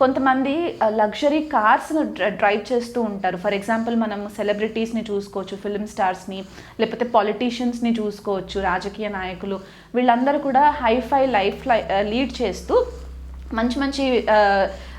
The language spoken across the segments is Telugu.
కొంతమంది లగ్జరీ కార్స్ను డ్రైవ్ చేస్తూ ఉంటారు. ఫర్ ఎగ్జాంపుల్ మనం సెలబ్రిటీస్ని చూసుకోవచ్చు ఫిల్మ్ స్టార్స్ని లేకపోతే పాలిటీషియన్స్ని చూసుకోవచ్చు రాజకీయ నాయకులు. వీళ్ళందరూ కూడా హైఫై లైఫ్ లీడ్ చేస్తూ మంచి మంచి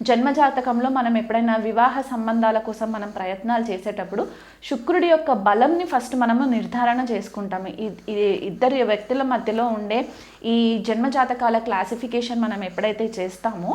జన్మజాతకంలో మనం ఎప్పుడైనా వివాహ సంబంధాల కోసం మనం ప్రయత్నాలు చేసేటప్పుడు శుక్రుడి యొక్క బలంని ఫస్ట్ మనము నిర్ధారణ చేసుకుంటాము. ఇది ఇద్దరు వ్యక్తుల మధ్యలో ఉండే ఈ జన్మజాతకాల క్లాసిఫికేషన్ మనం ఎప్పుడైతే చేస్తామో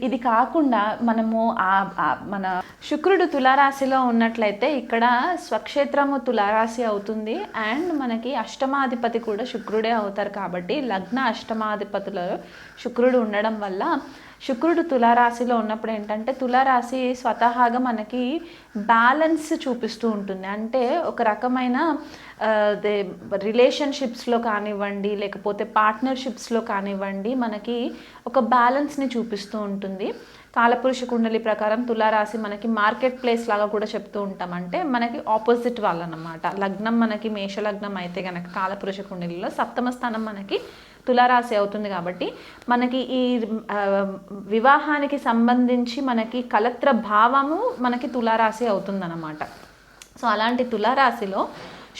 ఇది కాకుండా మనము ఆ- మన శుక్రుడు తులారాశిలో ఉన్నట్లయితే ఇక్కడ స్వక్షేత్రము తులారాశి అవుతుంది అండ్ మనకి అష్టమాధిపతి కూడా శుక్రుడే అవుతారు కాబట్టి లగ్న అష్టమాధిపతులలో శుక్రుడు ఉండడం వల్ల శుక్రుడు తులారాశిలో ఉన్నప్పుడు ఏంటంటే తులారాశి స్వతహాగా మనకి బ్యాలెన్స్ చూపిస్తూ ఉంటుంది. అంటే ఒక రకమైన రిలేషన్షిప్స్లో కానివ్వండి లేకపోతే పార్ట్నర్షిప్స్లో కానివ్వండి మనకి ఒక బ్యాలెన్స్ని చూపిస్తూ ఉంటుంది. కాలపురుష కుండలి ప్రకారం తులారాశి మనకి మార్కెట్ ప్లేస్ లాగా కూడా చెప్తూ ఉంటాం. అంటే మనకి ఆపోజిట్ వాళ్ళనమాట. లగ్నం మనకి మేషలగ్నం అయితే కనుక కాలపురుష కుండలిలో సప్తమ స్థానం మనకి తులారాశి అవుతుంది కాబట్టి మనకి ఈ వివాహానికి సంబంధించి మనకి కలత్ర భావము మనకి తులారాశి అవుతుందన్నమాట. సో అలాంటి తులారాశిలో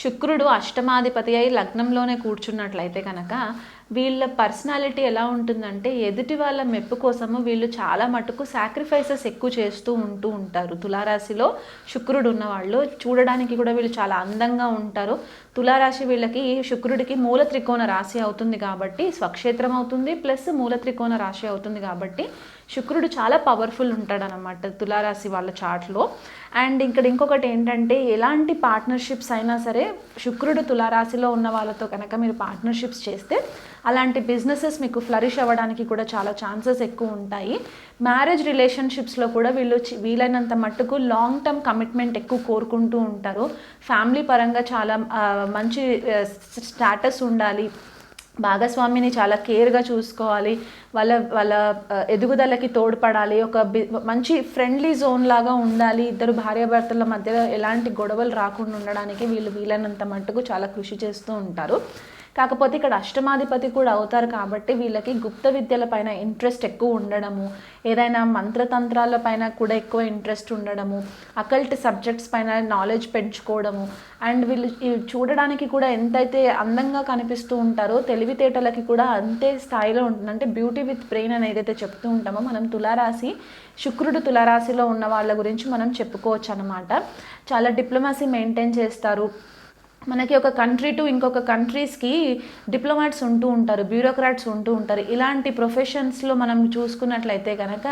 శుక్రుడు అష్టమాధిపతి అయి లగ్నంలోనే కూర్చున్నట్లయితే కనుక వీళ్ళ పర్సనాలిటీ ఎలా ఉంటుందంటే ఎదుటి వాళ్ళ మెప్పు కోసము వీళ్ళు చాలా మటుకు సాక్రిఫైసెస్ ఎక్కువ చేస్తూ ఉంటూ ఉంటారు. తులారాశిలో శుక్రుడు ఉన్నవాళ్ళు చూడడానికి కూడా వీళ్ళు చాలా అందంగా ఉంటారు. తులారాశి వీళ్ళకి శుక్రుడికి మూల త్రికోణ రాశి అవుతుంది కాబట్టి స్వక్షేత్రం అవుతుంది ప్లస్ మూల త్రికోణ రాశి అవుతుంది కాబట్టి శుక్రుడు చాలా పవర్ఫుల్ ఉంటాడనమాట తులారాశి వాళ్ళ చార్ట్లో. అండ్ ఇక్కడ ఇంకొకటి ఏంటంటే ఎలాంటి పార్ట్నర్షిప్స్ అయినా సరే శుక్రుడు తులారాశిలో ఉన్న వాళ్ళతో కనుక మీరు పార్ట్నర్షిప్స్ చేస్తే అలాంటి బిజినెసెస్ మీకు ఫ్లరిష్ అవ్వడానికి కూడా చాలా ఛాన్సెస్ ఎక్కువ ఉంటాయి. మ్యారేజ్ రిలేషన్షిప్స్లో కూడా వీళ్ళు వీలైనంత మట్టుకు లాంగ్ టర్మ్ కమిట్మెంట్ ఎక్కువ కోరుకుంటూ ఉంటారు. ఫ్యామిలీ పరంగా చాలా మంచి స్టాటస్ ఉండాలి. భాగస్వామిని చాలా కేర్గా చూసుకోవాలి. వాళ్ళ వాళ్ళ ఎదుగుదలకి తోడ్పడాలి. ఒక బి మంచి ఫ్రెండ్లీ జోన్ లాగా ఉండాలి. ఇద్దరు భార్యాభర్తల మధ్య ఎలాంటి గొడవలు రాకుండా ఉండడానికి వీళ్ళు వీలైనంత మట్టుకు చాలా కృషి చేస్తూ ఉంటారు. కాకపోతే ఇక్కడ అష్టమాధిపతి కూడా అవుతారు కాబట్టి వీళ్ళకి గుప్త విద్యల పైన ఇంట్రెస్ట్ ఎక్కువ ఉండడము ఏదైనా మంత్రతంత్రాల పైన కూడా ఎక్కువ ఇంట్రెస్ట్ ఉండడము అకల్ట్ సబ్జెక్ట్స్ పైన నాలెడ్జ్ పెంచుకోవడము. అండ్ వీళ్ళు చూడడానికి కూడా ఎంతైతే అందంగా కనిపిస్తూ ఉంటారో తెలివితేటలకి కూడా అంతే స్థాయిలో ఉంటుంది. అంటే బ్యూటీ విత్ బ్రెయిన్ అని ఏదైతే చెప్తూ ఉంటామో మనం తులారాశి శుక్రుడు తులారాశిలో ఉన్న వాళ్ళ గురించి మనం చెప్పుకోవచ్చు అనమాట చాలా డిప్లొమసీ మెయింటైన్ చేస్తారు. మనకి ఒక కంట్రీ టు ఇంకొక కంట్రీస్కి డిప్లొమాట్స్ ఉంటూ ఉంటారు బ్యూరోక్రాట్స్ ఉంటూ ఉంటారు. ఇలాంటి ప్రొఫెషన్స్లో మనం చూసుకున్నట్లయితే కనుక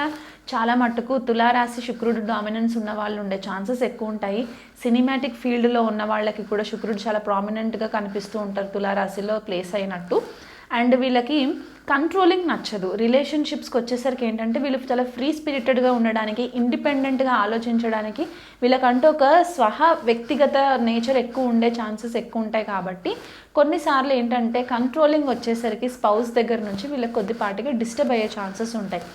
చాలా మట్టుకు తులారాశి శుక్రుడు డామినెన్స్ ఉన్న వాళ్ళు ఉండే ఛాన్సెస్ ఎక్కువ ఉంటాయి. సినిమాటిక్ ఫీల్డ్లో ఉన్న వాళ్ళకి కూడా శుక్రుడు చాలా ప్రామినెంట్గా కనిపిస్తూ ఉంటారు తులారాశిలో ప్లేస్ అయినట్టు. అండ్ వీళ్ళకి కంట్రోలింగ్ నచ్చదు. రిలేషన్షిప్స్కి వచ్చేసరికి ఏంటంటే వీళ్ళు చాలా ఫ్రీ స్పిరిటెడ్గా ఉండడానికి ఇండిపెండెంట్గా ఆలోచించడానికి వీళ్ళకంటూ ఒక స్వహ వ్యక్తిగత నేచర్ ఎక్కువ ఉండే ఛాన్సెస్ ఎక్కువ ఉంటాయి కాబట్టి కొన్నిసార్లు ఏంటంటే కంట్రోలింగ్ వచ్చేసరికి స్పౌస్ దగ్గర నుంచి వీళ్ళకి కొద్దిపాటిగా డిస్టర్బ్ అయ్యే ఛాన్సెస్ ఉంటాయి.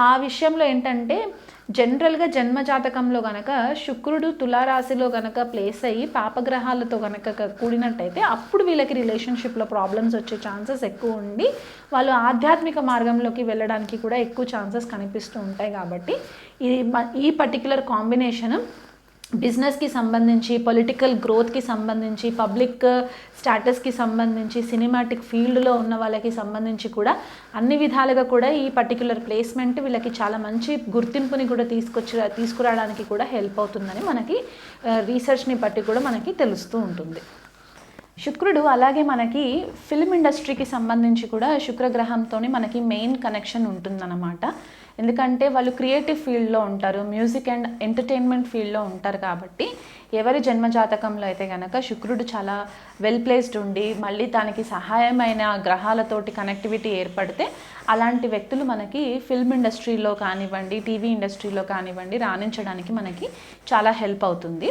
ఆ విషయంలో ఏంటంటే జనరల్గా జన్మజాతకంలో గనక శుక్రుడు తులారాశిలో గనక ప్లేస్ అయ్యి పాపగ్రహాలతో గనక కూడినట్టయితే అప్పుడు వీళ్ళకి రిలేషన్షిప్లో ప్రాబ్లమ్స్ వచ్చే ఛాన్సెస్ ఎక్కువ ఉండి వాళ్ళు ఆధ్యాత్మిక మార్గంలోకి వెళ్ళడానికి కూడా ఎక్కువ ఛాన్సెస్ కనిపిస్తూ ఉంటాయి కాబట్టి ఇది ఈ పర్టికులర్ కాంబినేషన్ బిజినెస్కి సంబంధించి పొలిటికల్ గ్రోత్కి సంబంధించి పబ్లిక్ స్టాటస్కి సంబంధించి సినిమాటిక్ ఫీల్డ్లో ఉన్న వాళ్ళకి సంబంధించి కూడా అన్ని విధాలుగా కూడా ఈ పర్టికులర్ ప్లేస్మెంట్ వీళ్ళకి చాలా మంచి గుర్తింపుని కూడా తీసుకొచ్చి తీసుకురావడానికి కూడా హెల్ప్ అవుతుందని మనకి రీసెర్చ్ని బట్టి కూడా మనకి తెలుస్తూ ఉంటుంది. శుక్రుడు అలాగే మనకి ఫిల్మ్ ఇండస్ట్రీకి సంబంధించి కూడా శుక్రగ్రహంతో మనకి మెయిన్ కనెక్షన్ ఉంటుందన్నమాట. ఎందుకంటే వాళ్ళు క్రియేటివ్ ఫీల్డ్లో ఉంటారు మ్యూజిక్ అండ్ ఎంటర్టైన్మెంట్ ఫీల్డ్లో ఉంటారు కాబట్టి ఎవరి జన్మజాతకంలో అయితే కనుక శుక్రుడు చాలా వెల్ ప్లేస్డ్ ఉండి మళ్ళీ దానికి సహాయమైన గ్రహాలతోటి కనెక్టివిటీ ఏర్పడితే అలాంటి వ్యక్తులు మనకి ఫిల్మ్ ఇండస్ట్రీలో కానివ్వండి టీవీ ఇండస్ట్రీలో కానివ్వండి రాణించడానికి మనకి చాలా హెల్ప్ అవుతుంది.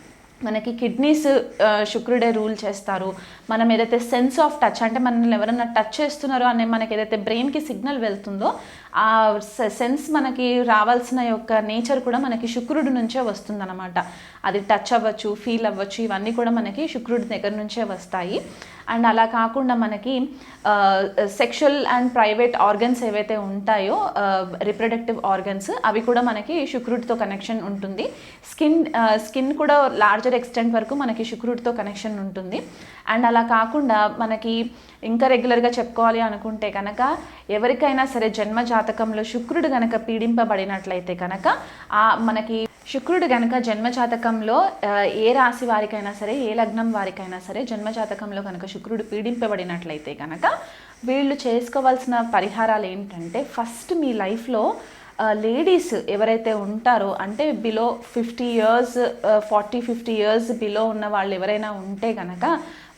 మనకి కిడ్నీస్ శుక్రుడే రూల్ చేస్తారు. మనం ఏదైతే సెన్స్ ఆఫ్ టచ్ అంటే మనల్ని ఎవరైనా టచ్ చేస్తున్నారో అనే మనకి ఏదైతే బ్రెయిన్కి సిగ్నల్ వెళ్తుందో ఆ సెన్స్ మనకి రావాల్సిన యొక్క నేచర్ కూడా మనకి శుక్రుడి నుంచే వస్తుందన్నమాట. అది టచ్ అవ్వచ్చు ఫీల్ అవ్వచ్చు ఇవన్నీ కూడా మనకి శుక్రుడి దగ్గర నుంచే వస్తాయి. అండ్ అలా కాకుండా మనకి సెక్షువల్ అండ్ ప్రైవేట్ ఆర్గన్స్ ఏవైతే ఉంటాయో రిప్రొడక్టివ్ ఆర్గన్స్ అవి కూడా మనకి శుక్రుడితో కనెక్షన్ ఉంటుంది. స్కిన్ స్కిన్ కూడా లార్జర్ ఎక్స్టెంట్ వరకు మనకి శుక్రుడితో కనెక్షన్ ఉంటుంది. అండ్ అలా కాకుండా మనకి ఇంకా రెగ్యులర్గా చెప్పుకోవాలి అనుకుంటే కనుక ఎవరికైనా సరే జన్మ జాతకంలో శుక్రుడు గనక పీడింపబడినట్లయితే కనుక ఆ మనకి శుక్రుడు గనక జన్మ జాతకంలో ఏ రాశి వారికైనా సరే ఏ లగ్నం వారికైనా సరే జన్మ జాతకంలో కనుక శుక్రుడు పీడింపబడినట్లయితే కనుక వీళ్ళు చేసుకోవాల్సిన పరిహారాలు ఏంటంటే ఫస్ట్ మీ లైఫ్లో లేడీస్ ఎవరైతే ఉంటారో అంటే below fifty years forty fifty years below ఉన్న వాళ్ళు ఎవరైనా ఉంటే కనుక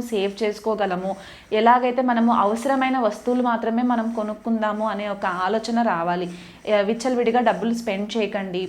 సేవ్ చేసుకోగలము? ఎలాగైతే మనము అవసరమైన వస్తువులు మాత్రమే మనం కొనుక్కుందాము అనే ఒక ఆలోచన రావాలి. విచ్చలవిడిగా డబ్బులు స్పెండ్ చేయకండి.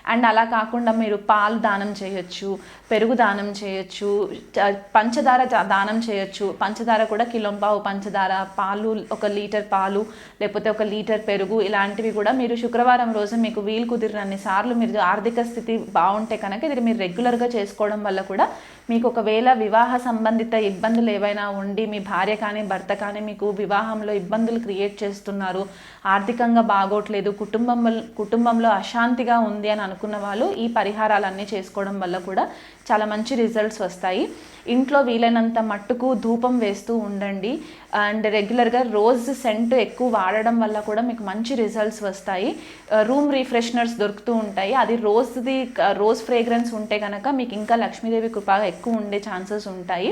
అండ్ అలా కాకుండా మీరు పాలు దానం చేయొచ్చు పెరుగు దానం చేయొచ్చు పంచదార దానం చేయొచ్చు. పంచదార కూడా కిలోంపావు పంచదార పాలు ఒక లీటర్ పాలు లేకపోతే ఒక లీటర్ పెరుగు ఇలాంటివి కూడా మీరు శుక్రవారం రోజు మీకు వీలు కుదిరినన్ని సార్లు మీరు ఆర్థిక స్థితి బాగుంటే కనుక ఇది మీరు రెగ్యులర్గా చేసుకోవడం వల్ల కూడా మీకు ఒకవేళ వివాహ సంబంధిత ఇబ్బందులు ఏవైనా ఉండి మీ భార్య కానీ భర్త కానీ మీకు వివాహంలో ఇబ్బందులు క్రియేట్ చేస్తున్నారు ఆర్థికంగా బాగోట్లేదు కుటుంబం కుటుంబంలో అశాంతిగా ఉంది అని అనుకున్న వాళ్ళు ఈ పరిహారాలన్నీ చేసుకోవడం వల్ల కూడా చాలా మంచి రిజల్ట్స్ వస్తాయి. ఇంట్లో వీలైనంత మట్టుకు ధూపం వేస్తూ ఉండండి. అండ్ రెగ్యులర్గా రోజ్ సెంట్ ఎక్కువ వాడడం వల్ల కూడా మీకు మంచి రిజల్ట్స్ వస్తాయి. Uh, రూమ్ రీఫ్రెషనర్స్ దొరుకుతూ ఉంటాయి. అది రోజ్ది రోజ్ ఫ్రేగ్రెన్స్ ఉంటే కనుక మీకు ఇంకా లక్ష్మీదేవి కృప ఎక్కువ ఉండే ఛాన్సెస్ ఉంటాయి.